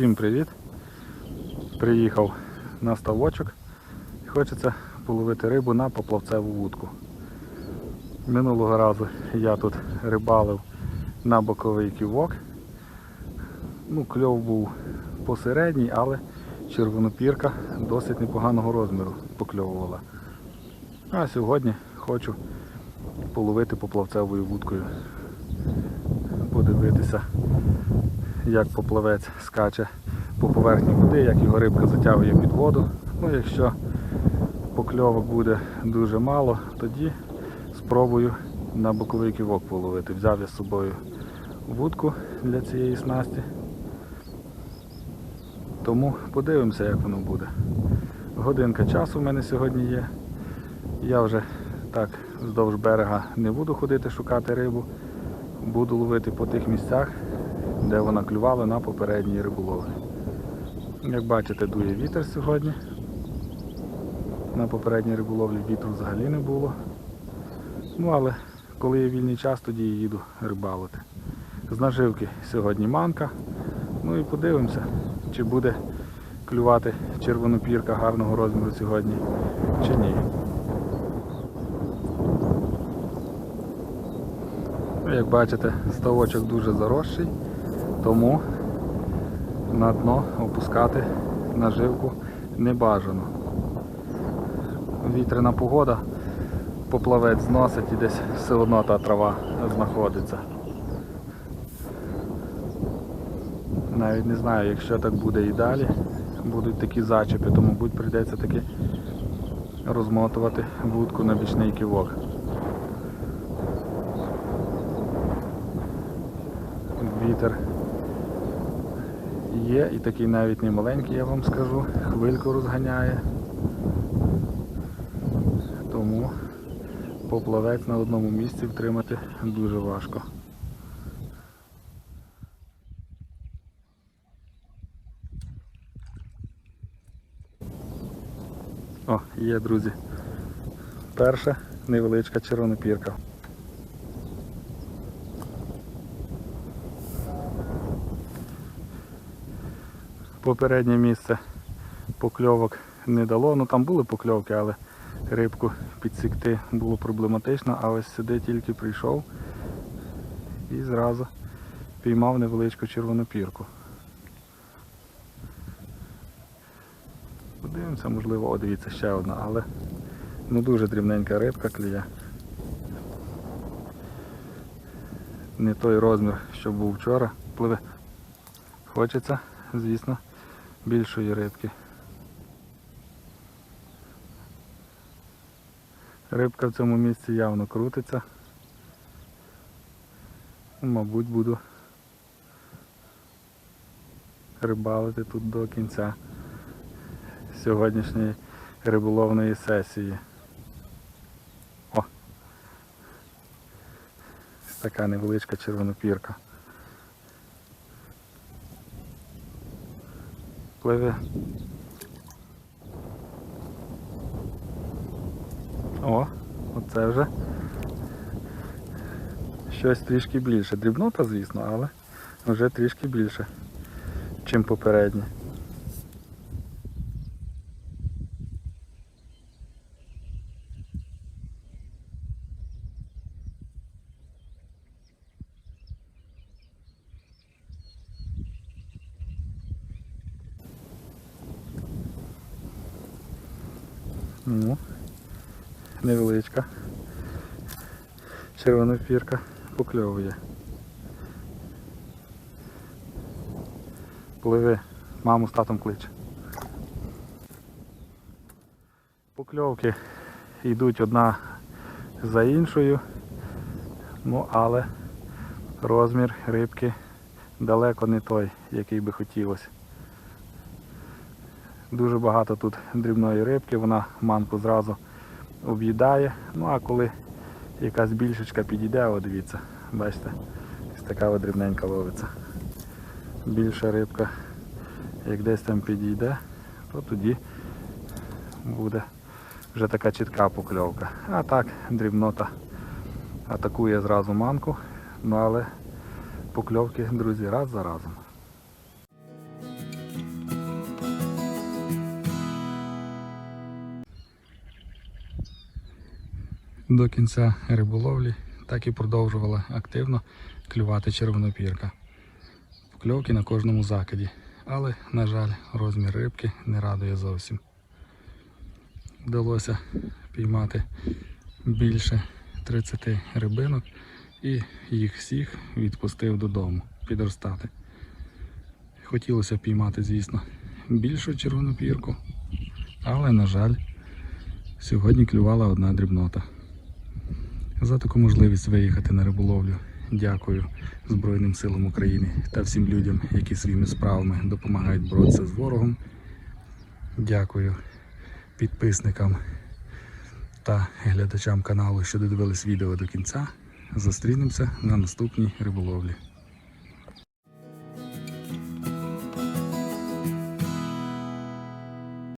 Всім привіт! Приїхав на ставочок і хочеться половити рибу на поплавцеву вудку. Минулого разу я тут рибалив на боковий ківок. Ну, кльов був посередній, але червонопірка досить непоганого розміру покльовувала. А сьогодні хочу половити поплавцевою вудкою. Подивитися, як поплавець скаче по поверхні води, як його рибка затягує під воду. Ну, якщо покльовок буде дуже мало, тоді спробую на боковий ківок половити. Взяв я з собою вудку для цієї снасті. Тому подивимося, як воно буде. Годинка часу в мене сьогодні є. Я вже так вздовж берега не буду ходити шукати рибу. Буду ловити по тих місцях, де вона клювала на попередній риболовлі. Як бачите, дує вітер сьогодні. На попередній риболовлі вітру взагалі не було. Ну але коли є вільний час, тоді і їду рибалити. З наживки сьогодні манка. Ну і подивимося, чи буде клювати червонопірка гарного розміру сьогодні, чи ні. Як бачите, ставочок дуже заросший, тому на дно опускати наживку не бажано. Вітряна погода, поплавець зносить і десь все одно та трава знаходиться. Навіть не знаю, якщо так буде і далі, будуть такі зачепи, то мабуть прийдеться таки розмотувати вудку на бічний ківок. Вітер є і такий навіть не маленький, я вам скажу, хвильку розганяє. Тому поплавець на одному місці втримати дуже важко. О, є, друзі. Перша невеличка червонопірка. Попереднє місце покльовок не дало. Ну там були покльовки, але рибку підсікти було проблематично, а ось сюди тільки прийшов і зразу піймав невеличку червонопірку. Подивимося, можливо, о, дивіться, ще одна, але ну дуже дрібненька рибка клює. Не той розмір, що був вчора. Пливе. Хочеться, звісно, більшої рибки. Рибка в цьому місці явно крутиться. Мабуть, буду рибалити тут до кінця сьогоднішньої риболовної сесії. О! Така невеличка червонопірка. Пливе. О, оце вже щось трішки більше. Дрібнота, звісно, але вже трішки більше, чим попереднє. Ну, невеличка. Червонопірка покльовує. Пливи, маму з татом кличе. Покльовки йдуть одна за іншою, ну але розмір рибки далеко не той, який би хотілося. Дуже багато тут дрібної рибки, вона манку зразу об'їдає. Ну а коли якась більшечка підійде, о, дивіться, бачите, ось така от дрібненька ловиться. Більша рибка, як десь там підійде, то тоді буде вже така чітка покльовка. А так, дрібнота атакує зразу манку, ну але покльовки, друзі, раз за разом. До кінця риболовлі, так і продовжувала активно клювати червонопірка. Покльовки на кожному закиді. Але, на жаль, розмір рибки не радує зовсім. Вдалося піймати більше 30 рибинок і їх всіх відпустив додому підростати. Хотілося піймати, звісно, більшу червонопірку, але, на жаль, сьогодні клювала одна дрібнота. За таку можливість виїхати на риболовлю. Дякую Збройним силам України та всім людям, які своїми справами допомагають боротися з ворогом. Дякую підписникам та глядачам каналу, що додивились відео до кінця. Зустрінемося на наступній риболовлі.